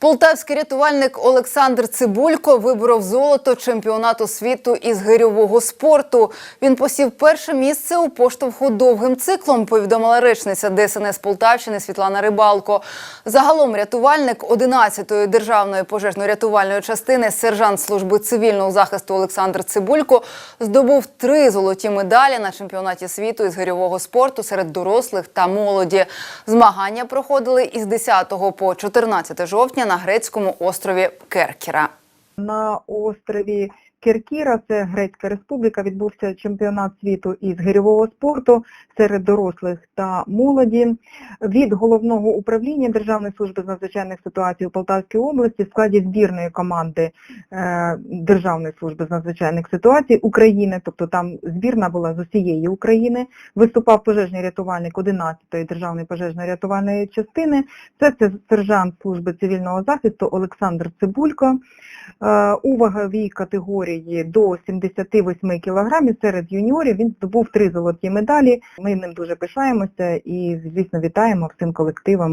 Полтавський рятувальник Олександр Цибулько виборов золото чемпіонату світу із гирьового спорту. Він посів перше місце у поштовху довгим циклом. Повідомила речниця ДСНС Полтавщини Світлана Рибалко. Загалом рятувальник 11-ї державної пожежно-рятувальної частини, сержант служби цивільного захисту Олександр Цибулько здобув три золоті медалі на чемпіонаті світу із гирьового спорту серед дорослих та молоді. Змагання проходили із 10 по 14 жовтня на грецькому острові Керкіра. На острові Кіркіра, це Грецька Республіка, відбувся чемпіонат світу із гирьового спорту серед дорослих та молоді. Від головного управління Державної служби з надзвичайних ситуацій у Полтавській області в складі збірної команди е, Державної служби з надзвичайних ситуацій України, тобто там збірна була з усієї України, виступав пожежний рятувальник 11-ї Державної пожежно-рятувальної частини. Це, це сержант служби цивільного захисту Олександр Цибулько. Е, У ваговій категорії до 78 кг серед юніорів він здобув три золоті медалі. Ми ним дуже пишаємося і, звісно, вітаємо всім колективом.